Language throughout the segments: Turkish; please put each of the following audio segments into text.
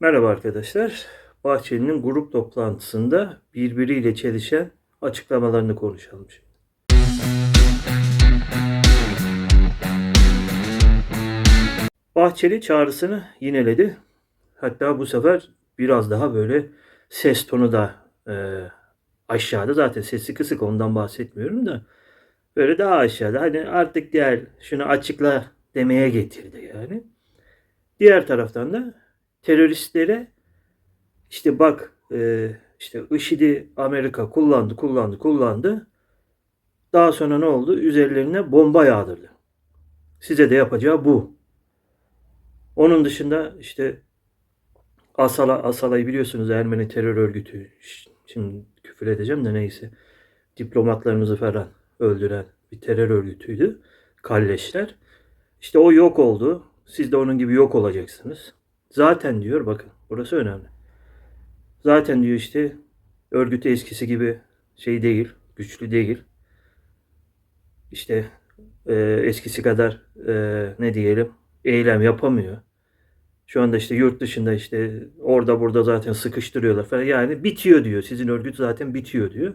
Merhaba arkadaşlar. Bahçeli'nin grup toplantısında birbiriyle çelişen açıklamalarını konuşalım şimdi. Bahçeli çağrısını yineledi. Hatta bu sefer biraz daha böyle ses tonu da e, aşağıda zaten sesi kısık ondan bahsetmiyorum da böyle daha aşağıda hani artık gel şunu açıkla demeye getirdi yani. Diğer taraftan da teröristlere işte bak e, işte IŞİD'i Amerika kullandı kullandı kullandı. Daha sonra ne oldu? Üzerlerine bomba yağdırdı. Size de yapacağı bu. Onun dışında işte Asala, Asala'yı biliyorsunuz Ermeni terör örgütü. Şimdi küfür edeceğim de neyse. Diplomatlarımızı falan öldüren bir terör örgütüydü. Kalleşler. İşte o yok oldu. Siz de onun gibi yok olacaksınız. Zaten diyor bakın burası önemli. Zaten diyor işte örgütü eskisi gibi şey değil, güçlü değil. İşte e, eskisi kadar e, ne diyelim eylem yapamıyor. Şu anda işte yurt dışında işte orada burada zaten sıkıştırıyorlar falan. Yani bitiyor diyor. Sizin örgüt zaten bitiyor diyor.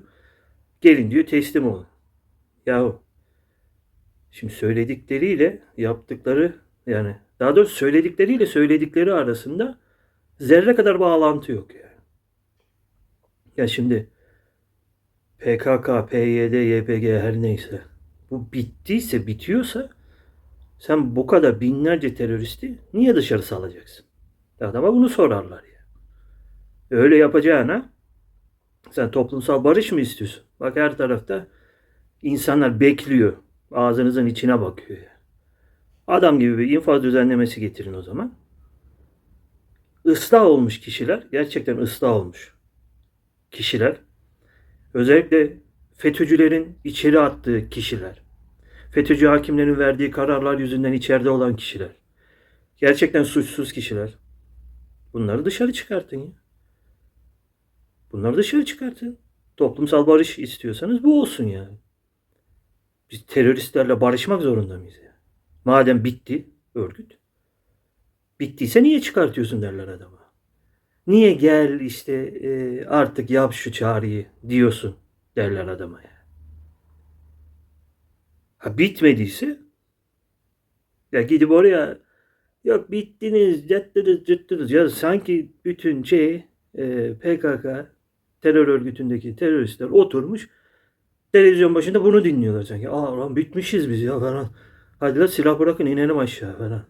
Gelin diyor teslim olun. Yahu şimdi söyledikleriyle yaptıkları yani daha doğrusu söyledikleriyle söyledikleri arasında zerre kadar bağlantı yok yani. Ya şimdi PKK, PYD, YPG her neyse bu bittiyse bitiyorsa sen bu kadar binlerce teröristi niye dışarı salacaksın? Adama bunu sorarlar ya. Öyle yapacağına sen toplumsal barış mı istiyorsun? Bak her tarafta insanlar bekliyor. Ağzınızın içine bakıyor ya. Adam gibi bir infaz düzenlemesi getirin o zaman. Islah olmuş kişiler, gerçekten ıslah olmuş kişiler, özellikle FETÖ'cülerin içeri attığı kişiler, FETÖ'cü hakimlerin verdiği kararlar yüzünden içeride olan kişiler, gerçekten suçsuz kişiler, bunları dışarı çıkartın ya. Bunları dışarı çıkartın. Toplumsal barış istiyorsanız bu olsun yani. Biz teröristlerle barışmak zorunda mıyız ya? Madem bitti örgüt. Bittiyse niye çıkartıyorsun derler adama. Niye gel işte e, artık yap şu çağrıyı diyorsun derler adama ya. Ha bitmediyse ya gidip oraya yok bittiniz, cattınız, cıttınız. Ya sanki bütün şey e, PKK terör örgütündeki teröristler oturmuş televizyon başında bunu dinliyorlar sanki. Aa lan bitmişiz biz ya falan. Hadi la silah bırakın inelim aşağı falan.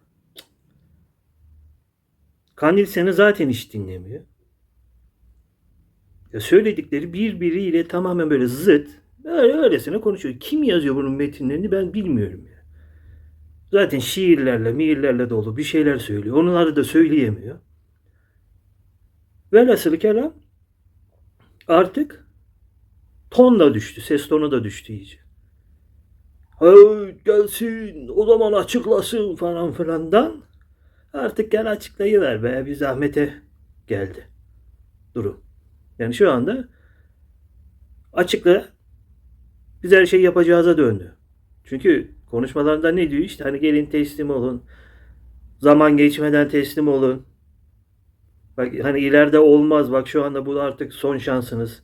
Kandil seni zaten hiç dinlemiyor. Ya söyledikleri birbiriyle tamamen böyle zıt. Öyle öylesine konuşuyor. Kim yazıyor bunun metinlerini ben bilmiyorum ya. Zaten şiirlerle, miirlerle dolu bir şeyler söylüyor. Onları da söyleyemiyor. Velhasıl kelam artık ton da düştü. Ses tonu da düştü iyice. Gelsin o zaman açıklasın falan filandan artık gel açıklayıver be bir zahmete geldi durum. Yani şu anda açıkla biz her şeyi yapacağıza döndü. Çünkü konuşmalarında ne diyor işte hani gelin teslim olun. Zaman geçmeden teslim olun. Bak hani ileride olmaz bak şu anda bu artık son şansınız.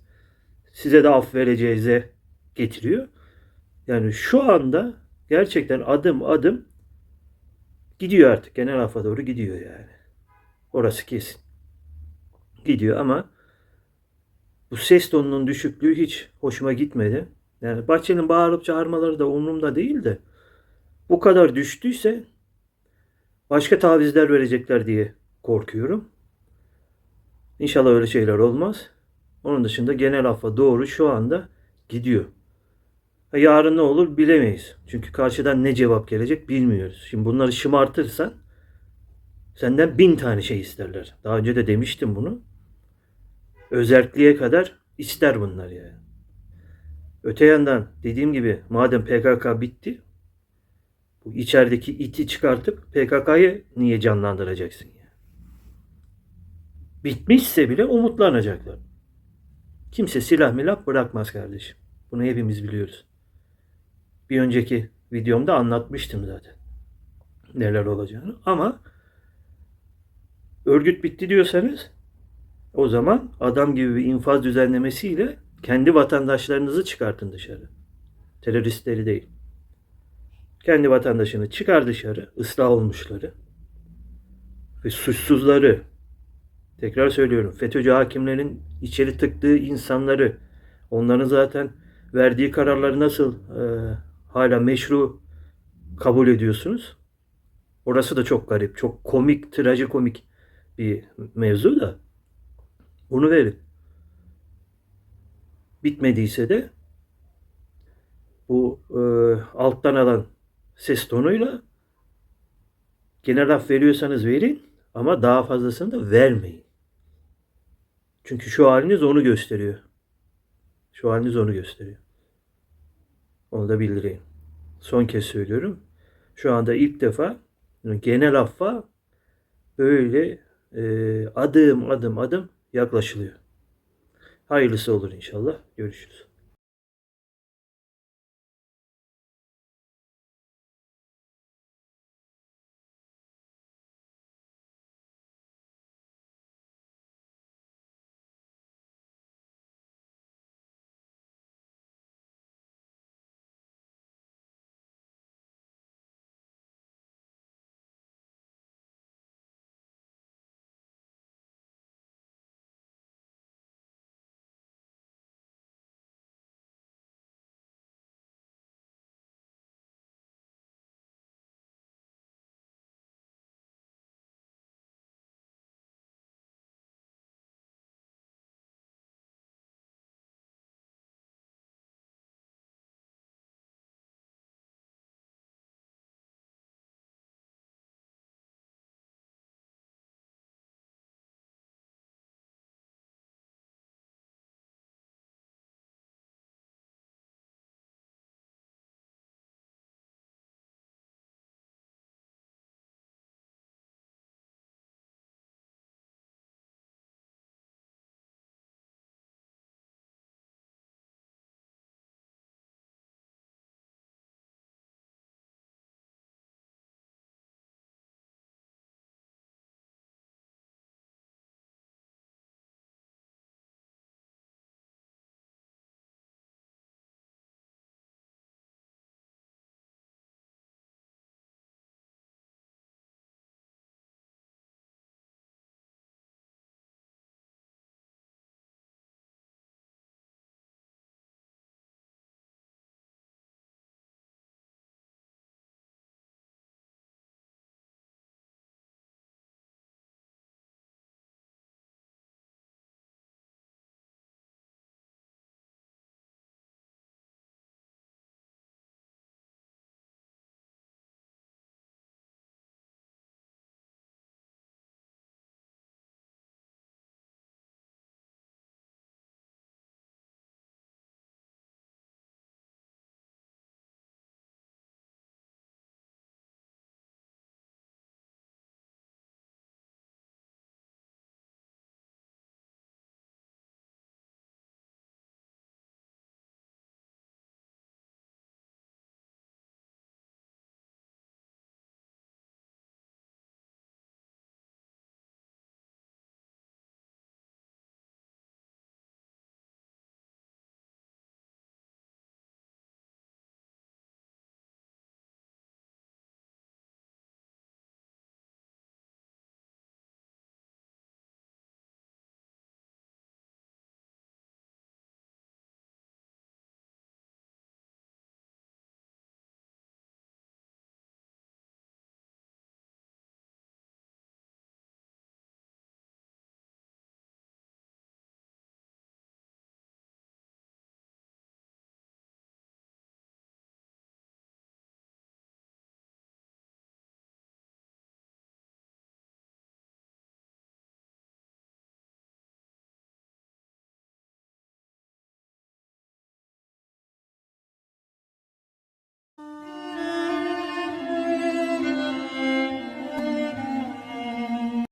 Size de af vereceğize getiriyor. Yani şu anda gerçekten adım adım gidiyor artık. Genel afa doğru gidiyor yani. Orası kesin. Gidiyor ama bu ses tonunun düşüklüğü hiç hoşuma gitmedi. Yani Bahçeli'nin bağırıp çağırmaları da umurumda değil de bu kadar düştüyse başka tavizler verecekler diye korkuyorum. İnşallah öyle şeyler olmaz. Onun dışında genel affa doğru şu anda gidiyor. Yarın ne olur bilemeyiz. Çünkü karşıdan ne cevap gelecek bilmiyoruz. Şimdi bunları şımartırsan senden bin tane şey isterler. Daha önce de demiştim bunu. Özelliğe kadar ister bunlar yani. Öte yandan dediğim gibi madem PKK bitti bu içerideki iti çıkartıp PKK'yı niye canlandıracaksın ya? Bitmişse bile umutlanacaklar. Kimse silah milah bırakmaz kardeşim. Bunu hepimiz biliyoruz. Bir önceki videomda anlatmıştım zaten neler olacağını. Ama örgüt bitti diyorsanız o zaman adam gibi bir infaz düzenlemesiyle kendi vatandaşlarınızı çıkartın dışarı. Teröristleri değil. Kendi vatandaşını çıkar dışarı, ıslah olmuşları ve suçsuzları, tekrar söylüyorum, FETÖ'cü hakimlerin içeri tıktığı insanları, onların zaten verdiği kararları nasıl e, hala meşru kabul ediyorsunuz? Orası da çok garip, çok komik, trajikomik bir mevzu da. Bunu verin. Bitmediyse de bu e, alttan alan ses tonuyla genel af veriyorsanız verin ama daha fazlasını da vermeyin. Çünkü şu haliniz onu gösteriyor. Şu haliniz onu gösteriyor. Onu da bildireyim. Son kez söylüyorum. Şu anda ilk defa genel affa böyle e, adım adım adım yaklaşılıyor. Hayırlısı olur inşallah. Görüşürüz.